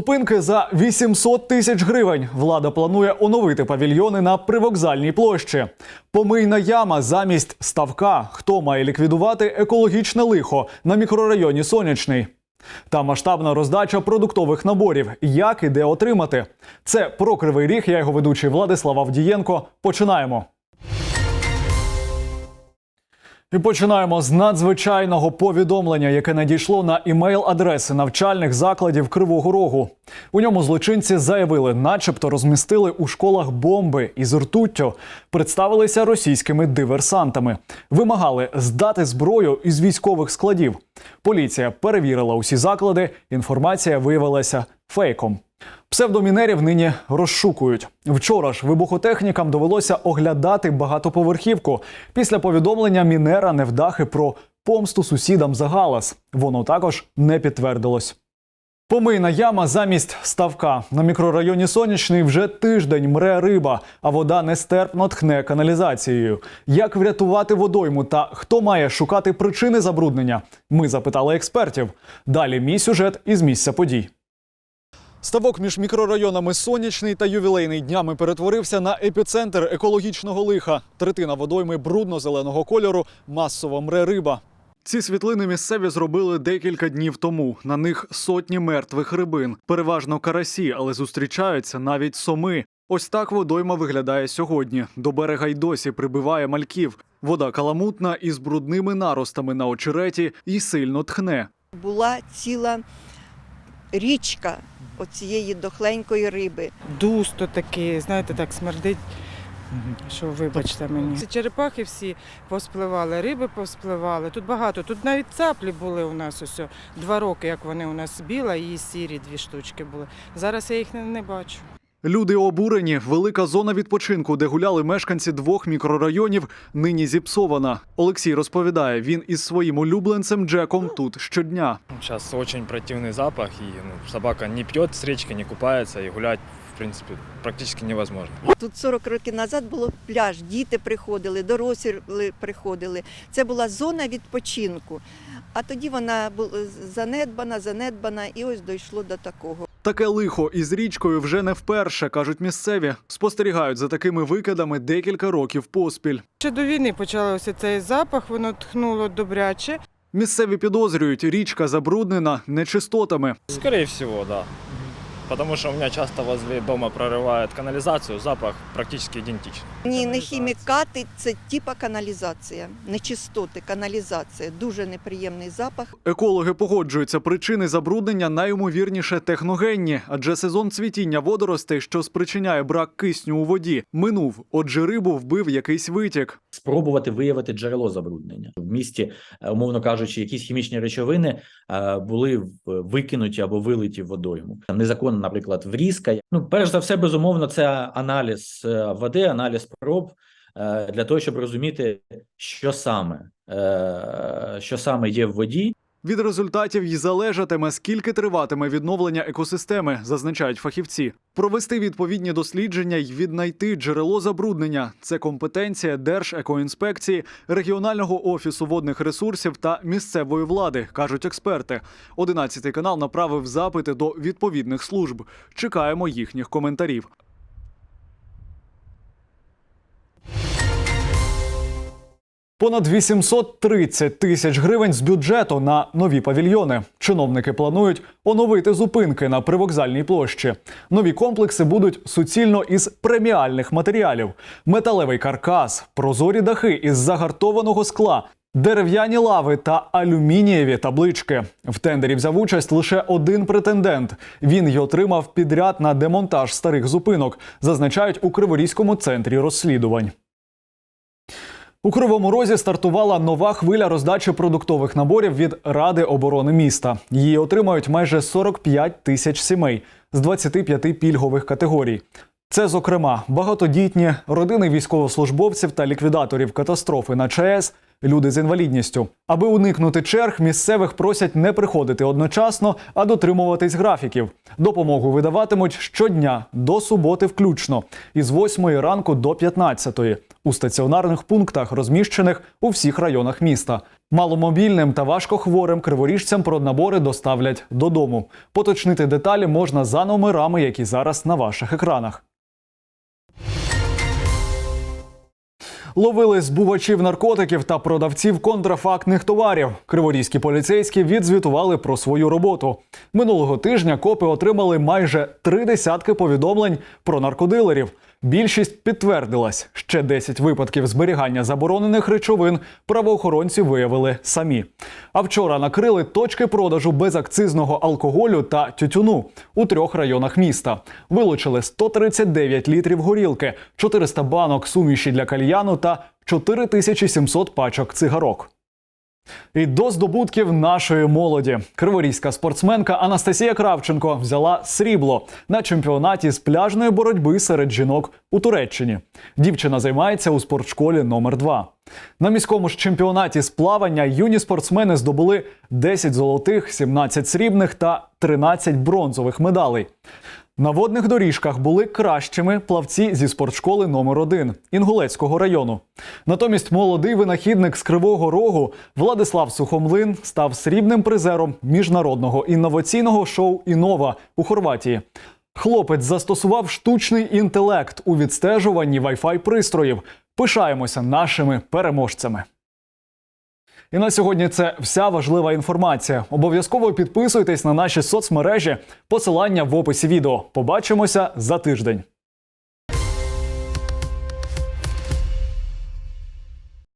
Зупинки за 800 тисяч гривень. Влада планує оновити павільйони на привокзальній площі. Помийна яма замість ставка. Хто має ліквідувати екологічне лихо на мікрорайоні Сонячний? Та масштабна роздача продуктових наборів. Як і де отримати? Це про кривий ріг. Я його ведучий Владислав Авдієнко. Починаємо. І починаємо з надзвичайного повідомлення, яке надійшло на імейл-адреси навчальних закладів Кривого Рогу. У ньому злочинці заявили, начебто розмістили у школах бомби із ртуттю, представилися російськими диверсантами, вимагали здати зброю із військових складів. Поліція перевірила усі заклади. Інформація виявилася фейком. Псевдомінерів нині розшукують. Вчора ж вибухотехнікам довелося оглядати багатоповерхівку після повідомлення мінера невдахи про помсту сусідам за галас. Воно також не підтвердилось. Помийна яма замість ставка на мікрорайоні Сонячний вже тиждень мре риба, а вода нестерпно тхне каналізацією. Як врятувати водойму та хто має шукати причини забруднення? Ми запитали експертів. Далі мій сюжет із місця подій. Ставок між мікрорайонами Сонячний та Ювілейний днями перетворився на епіцентр екологічного лиха. Третина водойми брудно-зеленого кольору, масово мре риба. Ці світлини місцеві зробили декілька днів тому. На них сотні мертвих рибин, переважно карасі, але зустрічаються навіть соми. Ось так водойма виглядає сьогодні. До берега й досі прибиває мальків. Вода каламутна із брудними наростами на очереті і сильно тхне. була ціла річка оцієї дохленької риби. Дусто такий, знаєте, так смердить, що вибачте мені. Ці черепахи всі поспливали, риби поспливали. Тут багато. Тут навіть цаплі були у нас ось. Два роки, як вони у нас біла і сірі дві штучки були. Зараз я їх не бачу. Люди обурені. Велика зона відпочинку, де гуляли мешканці двох мікрорайонів, нині зіпсована. Олексій розповідає, він із своїм улюбленцем Джеком тут щодня. Сейчас очень противный запах, и ну, собака не пьет с речки, не купается, и гулять, в принципе, практически невозможно. Тут 40 років назад було пляж, діти приходили, дорослі приходили. Це була зона відпочинку. А тоді вона була занедбана, занедбана, і ось дійшло до такого. Таке лихо із річкою вже не вперше, кажуть місцеві. Спостерігають за такими викидами декілька років поспіль. Ще до війни почався цей запах, воно тхнуло добряче. Місцеві підозрюють, річка забруднена нечистотами. Скорее так. да. Потому что у меня часто возле дома прорывает канализацию, запах практически идентичный. Ні, не хімікати, це типа каналізація, нечистоти, каналізація. Дуже неприємний запах. Екологи погоджуються, причини забруднення найімовірніше техногенні, адже сезон цвітіння водоростей, що спричиняє брак кисню у воді, минув. Отже, рибу вбив якийсь витік. спробувати виявити джерело забруднення в місті, е, умовно кажучи, якісь хімічні речовини е, були викинуті або вилиті водойму. Наприклад, врізка. Ну, перш за все, безумовно, це аналіз е, води, аналіз проб е, для того, щоб розуміти, що саме, е, що саме є в воді, Від результатів й залежатиме, скільки триватиме відновлення екосистеми, зазначають фахівці. Провести відповідні дослідження й віднайти джерело забруднення це компетенція Держекоінспекції, регіонального офісу водних ресурсів та місцевої влади, кажуть експерти. Одинадцятий канал направив запити до відповідних служб. Чекаємо їхніх коментарів. Понад 830 тисяч гривень з бюджету на нові павільйони. Чиновники планують оновити зупинки на привокзальній площі. Нові комплекси будуть суцільно із преміальних матеріалів: металевий каркас, прозорі дахи із загартованого скла. Дерев'яні лави та алюмінієві таблички. В тендері взяв участь лише один претендент. Він й отримав підряд на демонтаж старих зупинок, зазначають у Криворізькому центрі розслідувань. У Кривому Розі стартувала нова хвиля роздачі продуктових наборів від Ради оборони міста. Її отримають майже 45 тисяч сімей з 25 пільгових категорій. Це, зокрема, багатодітні, родини військовослужбовців та ліквідаторів катастрофи на ЧАЕС, люди з інвалідністю. Аби уникнути черг, місцевих просять не приходити одночасно, а дотримуватись графіків. Допомогу видаватимуть щодня до суботи, включно із 8 ранку до 15 у стаціонарних пунктах, розміщених у всіх районах міста. Маломобільним та важкохворим криворіжцям проднабори доставлять додому. Поточнити деталі можна за номерами, які зараз на ваших екранах. Ловили збувачів наркотиків та продавців контрафактних товарів. Криворізькі поліцейські відзвітували про свою роботу. Минулого тижня копи отримали майже три десятки повідомлень про наркодилерів. Більшість підтвердилась. Ще 10 випадків зберігання заборонених речовин правоохоронці виявили самі. А вчора накрили точки продажу безакцизного алкоголю та тютюну у трьох районах міста. Вилучили 139 літрів горілки, 400 банок суміші для кальяну та 4700 пачок цигарок. І до здобутків нашої молоді криворізька спортсменка Анастасія Кравченко взяла срібло на чемпіонаті з пляжної боротьби серед жінок у Туреччині. Дівчина займається у спортшколі номер 2 На міському ж чемпіонаті з плавання юні спортсмени здобули 10 золотих, 17 срібних та 13 бронзових медалей. На водних доріжках були кращими плавці зі спортшколи номер 1 Інгулецького району. Натомість молодий винахідник з Кривого Рогу Владислав Сухомлин став срібним призером міжнародного інноваційного шоу Інова у Хорватії. Хлопець застосував штучний інтелект у відстежуванні Wi-Fi пристроїв. Пишаємося нашими переможцями. І на сьогодні це вся важлива інформація. Обов'язково підписуйтесь на наші соцмережі. Посилання в описі відео. Побачимося за тиждень.